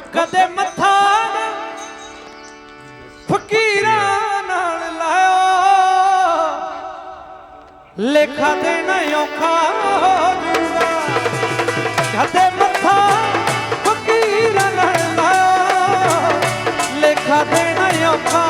ਹੋ ਕਦੇ ਮੱਥਾ ਫਕੀਰਾਂ ਨਾਲ ਲਾਇਓ। ਲੇਖਾ ਦੇਣਾ ਔਖਾ ਹੋ ਜੂਗਾ ਕਦੇ ਮੱਥਾ ਫਕੀਰਾਂ ਨਾਲ ਲਾਇਓ। ਲੇਖਾ ਦੇਣਾ ਔਖਾ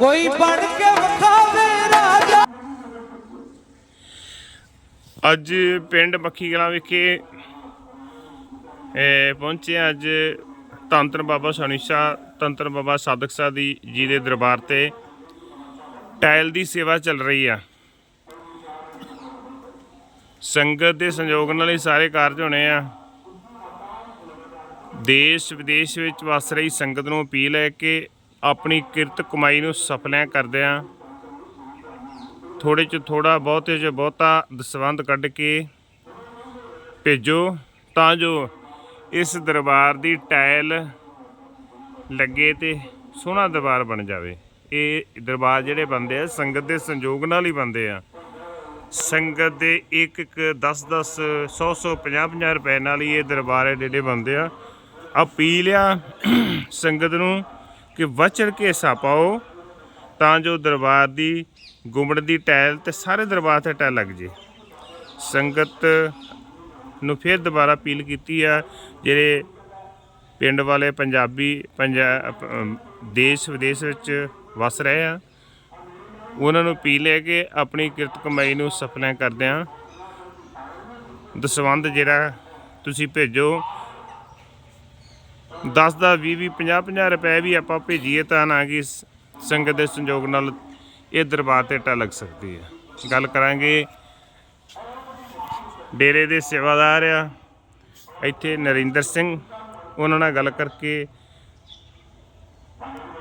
ਕੋਈ ਬਣ ਕੇ ਵਿਖਾਵੇ ਰਾਜਾ। ਅੱਜ ਪਿੰਡ ਮੱਖੀ ਕਲਾਂ ਵਿਖੇ, ਇਹ ਪਹੁੰਚੇ ਹਾਂ ਅੱਜ ਤੰਤਰ ਬਾਬਾ ਸੋਨੀਸ਼ਾ ਤੰਤਰ ਬਾਬਾ ਸਾਧਕ ਸਾਹਿਬ ਦੀ ਜੀ ਦੇ ਦਰਬਾਰ ਤੇ। ਟਾਇਲ ਦੀ ਸੇਵਾ ਚੱਲ ਰਹੀ ਆ। ਸੰਗਤ ਦੇ ਸੰਯੋਗ ਨਾਲ ਹੀ ਸਾਰੇ ਕਾਰਜ ਹੋਣੇ ਆ। ਦੇਸ਼ ਵਿਦੇਸ਼ ਵਿੱਚ ਵਸ ਰਹੀ ਸੰਗਤ ਨੂੰ ਅਪੀਲ ਹੈ ਕਿ ਆਪਣੀ ਕਿਰਤ ਕਮਾਈ ਨੂੰ ਸਫਲਿਆਂ ਕਰਦਿਆਂ ਥੋੜੇ ਚ ਥੋੜਾ ਬਹੁਤੇ ਚ ਬਹੁਤਾ ਦਸਵੰਧ ਕੱਢ ਕੇ ਭੇਜੋ ਤਾਂ ਜੋ ਇਸ ਦਰਬਾਰ ਦੀ ਟਾਇਲ ਲੱਗੇ ਤੇ ਸੋਹਣਾ ਦਰਬਾਰ ਬਣ ਜਾਵੇ। ਇਹ ਦਰਬਾਰ ਜਿਹੜੇ ਬੰਦੇ ਆ, ਸੰਗਤ ਦੇ ਸੰਯੋਗ ਨਾਲ ਹੀ ਬੰਦੇ ਆ। ਸੰਗਤ ਦੇ ਇੱਕ ਇੱਕ 10 10 100 100 50 50 ਰੁਪਏ ਨਾਲ ਹੀ ਇਹ ਦਰਬਾਰ ਹੈ ਜਿਹੜੇ ਬੰਦੇ ਆ। ਅਪੀਲ ਆ ਸੰਗਤ ਨੂੰ ਕਿ ਵਚੜ ਕੇ ਹਿੱਸਾ ਪਾਓ, ਤਾਂ ਜੋ ਦਰਬਾਰ ਦੀ ਗੁੰਮੜ ਦੀ ਟਾਇਲ ਤੇ ਸਾਰੇ ਦਰਬਾਰ ਤੇ ਟਾਇਲ ਲੱਗ ਜੇ। ਸੰਗਤ ਨੂੰ ਫਿਰ ਦੁਬਾਰਾ ਅਪੀਲ ਕੀਤੀ ਆ, ਜਿਹੜੇ ਪਿੰਡ ਵਾਲੇ ਪੰਜਾਬੀ ਪੰਜਾਬ ਦੇਸ਼ ਵਿਦੇਸ਼ ਵਿੱਚ ਵਸ ਰਹੇ ਆ, ਉਹਨਾਂ ਨੂੰ ਅਪੀਲ ਹੈ ਕਿ ਆਪਣੀ ਕਿਰਤ ਕਮਾਈ ਨੂੰ ਸਫਲਾਂ ਕਰਦਿਆਂ ਦਸਵੰਧ ਜਿਹੜਾ ਤੁਸੀਂ ਭੇਜੋ 10 ਦਾ 20 20 50 50 ਰੁਪਏ ਵੀ ਆਪਾਂ ਭੇਜੀਏ ਤਾਂ ਨਾ ਕਿ ਸੰਗਤ ਦੇ ਸੰਯੋਗ ਨਾਲ ਇਹ ਦਰਬਾਰ ਤੇ ਟਾ ਲੱਗ ਸਕਦੀ ਹੈ ਗੱਲ ਕਰਾਂਗੇ ਡੇਰੇ ਦੇ ਸੇਵਾਦਾਰ ਆ, ਇੱਥੇ ਨਰਿੰਦਰ ਸਿੰਘ, ਉਹਨਾਂ ਨਾਲ ਗੱਲ ਕਰਕੇ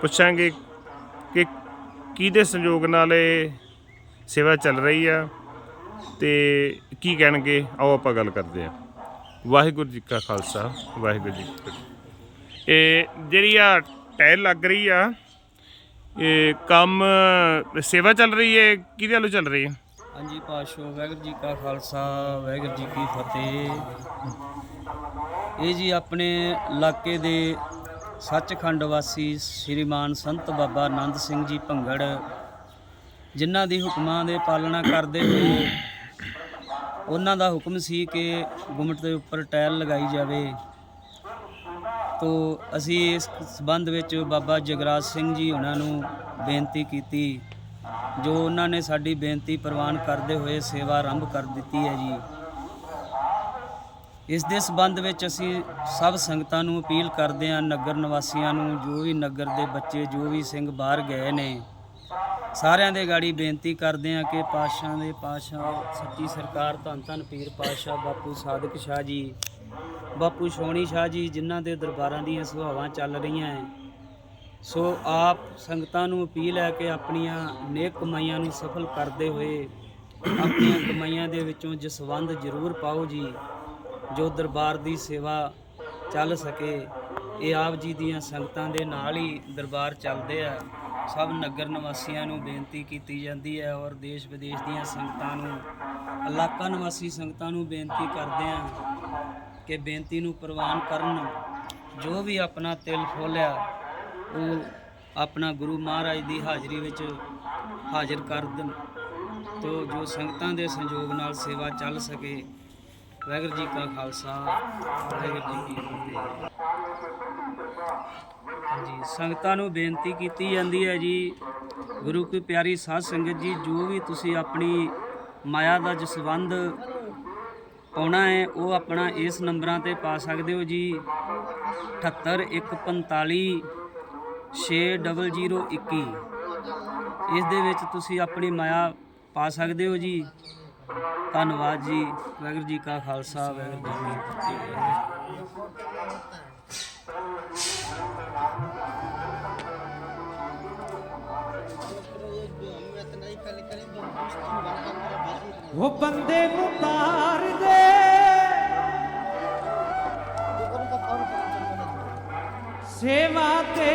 ਪੁੱਛਾਂਗੇ ਕਿ ਕਿਹਦੇ ਸੰਯੋਗ ਨਾਲ ਇਹ ਸੇਵਾ ਚੱਲ ਰਹੀ ਆ ਤੇ ਕੀ ਕਹਿਣਗੇ, ਆਓ ਆਪਾਂ ਗੱਲ ਕਰਦੇ ਆ। ਵਾਹਿਗੁਰੂ ਜੀ ਕਾ ਖਾਲਸਾ, ਵਾਹਿਗੁਰੂ ਜੀ ਕੀ ਫਤਿਹ। ਇਹ ਜਿਹੜੀ ਆ ਟਾਇਲ ਲੱਗ ਰਹੀ ਆ, ਇਹ ਕੰਮ ਸੇਵਾ ਚੱਲ ਰਹੀ ਹੈ ਕਿਹਦੇ ਵੱਲੋਂ ਚੱਲ ਰਹੀ ਹੈ ਹਾਂਜੀ ਪਾਸ਼ੋ ਵਾਹਿਗੁਰੂ ਜੀ ਕਾ ਖਾਲਸਾ, ਵਾਹਿਗੁਰੂ ਜੀ ਕੀ ਫਤਿਹ। ਇਹ ਜੀ ਆਪਣੇ ਇਲਾਕੇ ਦੇ ਸੱਚਖੰਡ ਵਾਸੀ ਸ੍ਰੀਮਾਨ ਸੰਤ ਬਾਬਾ ਆਨੰਦ ਸਿੰਘ ਜੀ ਭੰਗੜ, ਜਿਨ੍ਹਾਂ ਦੀ ਹੁਕਮਾਂ ਦੇ ਪਾਲਣਾ ਕਰਦੇ ਹੋਏ ਉਹਨਾਂ ਦਾ ਹੁਕਮ ਸੀ ਕਿ ਗੁੰਮਟ ਦੇ ਉੱਪਰ ਟਾਇਲ ਲਗਾਈ ਜਾਵੇ। ਤੋ ਅਸੀਂ ਇਸ ਸਬੰਧ ਵਿੱਚ ਬਾਬਾ ਜਗਰਾਜ ਸਿੰਘ ਜੀ ਉਹਨਾਂ ਨੂੰ ਬੇਨਤੀ ਕੀਤੀ, ਜੋ ਉਹਨਾਂ ਨੇ ਸਾਡੀ ਬੇਨਤੀ ਪ੍ਰਵਾਨ ਕਰਦੇ ਹੋਏ ਸੇਵਾ ਆਰੰਭ ਕਰ ਦਿੱਤੀ ਹੈ ਜੀ। ਇਸ ਦੇ ਸਬੰਧ ਵਿੱਚ ਅਸੀਂ ਸਭ ਸੰਗਤਾਂ ਨੂੰ ਅਪੀਲ ਕਰਦੇ ਹਾਂ, ਨਗਰ ਨਿਵਾਸੀਆਂ ਨੂੰ, ਜੋ ਵੀ ਨਗਰ ਦੇ ਬੱਚੇ, ਜੋ ਵੀ ਸਿੰਘ ਬਾਹਰ ਗਏ ਨੇ, ਸਾਰਿਆਂ ਦੇ ਗਾੜੀ ਬੇਨਤੀ ਕਰਦੇ ਹਾਂ ਕਿ ਪਾਤਸ਼ਾਹ ਦੇ ਪਾਤਸ਼ਾਹ, ਸੱਚੀ ਸਰਕਾਰ, ਧੰਨ ਧੰਨ ਪੀਰ ਪਾਤਸ਼ਾਹ ਬਾਪੂ ਸਾਦਕ ਸ਼ਾਹ ਜੀ ਬਾਪੂ ਸੋਹਣੀ ਸ਼ਾਹ ਜੀ, ਜਿਨ੍ਹਾਂ ਦੇ ਦਰਬਾਰਾਂ ਦੀਆਂ ਸੁਹਾਵਾਂ ਚੱਲ ਰਹੀਆਂ ਹੈ ਸੋ ਆਪ ਸੰਗਤਾਂ ਨੂੰ ਅਪੀਲ ਹੈ ਕਿ ਆਪਣੀਆਂ ਨੇਕ ਕਮਾਈਆਂ ਨੂੰ ਸਫਲ ਕਰਦੇ ਹੋਏ ਆਪਣੀਆਂ ਕਮਾਈਆਂ ਦੇ ਵਿੱਚੋਂ ਜਸਵੰਦ ਜ਼ਰੂਰ ਪਾਓ ਜੀ, ਜੋ ਦਰਬਾਰ ਦੀ ਸੇਵਾ ਚੱਲ ਸਕੇ। ਇਹ ਆਪ ਜੀ ਦੀਆਂ ਸੰਗਤਾਂ ਦੇ ਨਾਲ ਹੀ ਦਰਬਾਰ ਚੱਲਦੇ ਆ। ਸਭ ਨਗਰ ਨਿਵਾਸੀਆਂ ਨੂੰ ਬੇਨਤੀ ਕੀਤੀ ਜਾਂਦੀ ਹੈ ਔਰ ਦੇਸ਼ ਵਿਦੇਸ਼ ਦੀਆਂ ਸੰਗਤਾਂ ਨੂੰ, ਇਲਾਕਾ ਨਿਵਾਸੀ ਸੰਗਤਾਂ ਨੂੰ ਬੇਨਤੀ ਕਰਦੇ ਆ ਕਿ ਬੇਨਤੀ ਨੂੰ ਪ੍ਰਵਾਨ ਕਰਨ ਜੋ ਵੀ ਆਪਣਾ ਤਿਲ ਫੋਲਿਆ, ਉਹ ਆਪਣਾ ਗੁਰੂ ਮਹਾਰਾਜ ਦੀ ਹਾਜ਼ਰੀ ਵਿੱਚ ਹਾਜ਼ਰ ਕਰ ਦੇਣ, ਤੋ ਜੋ ਸੰਗਤਾਂ ਦੇ ਸੰਯੋਗ ਨਾਲ ਸੇਵਾ ਚੱਲ ਸਕੇ। ਵਾਹਿਗੁਰੂ ਜੀ ਕਾ ਖਾਲਸਾ, ਵਾਹਿਗੁਰੂ ਜੀ ਕੀ ਫਤਿਹ। ਹਾਂਜੀ, ਸੰਗਤਾਂ ਨੂੰ ਬੇਨਤੀ ਕੀਤੀ ਜਾਂਦੀ ਹੈ ਜੀ, ਗੁਰੂ ਕੀ ਪਿਆਰੀ ਸਾਧ ਸੰਗਤ ਜੀ, ਜੋ ਵੀ ਤੁਸੀਂ ਆਪਣੀ ਮਾਇਆ ਦਾ ਜਸਵੰਦ ਪਾਉਣਾ ਹੈ, ਉਹ ਆਪਣਾ ਇਸ ਨੰਬਰਾਂ ਤੇ ਪਾ ਸਕਦੇ ਹੋ ਜੀ। 78145 6021 ਇਸ ਦੇ ਵਿੱਚ ਤੁਸੀਂ ਆਪਣੀ ਮਾਇਆ ਪਾ ਸਕਦੇ ਹੋ ਜੀ। ਧੰਨਵਾਦ ਜੀ। ਵਾਹਿਗੁਰੂ ਜੀ ਕਾ ਖਾਲਸਾ, ਵਾਹਿਗੁਰੂ ਜੀ ਕੀ ਫਤਿਹ। ਉਹ ਬੰਦੇ ਨੂੰ ਤਾਰ ਦੇ। ਸੇਵਾ ਤੇ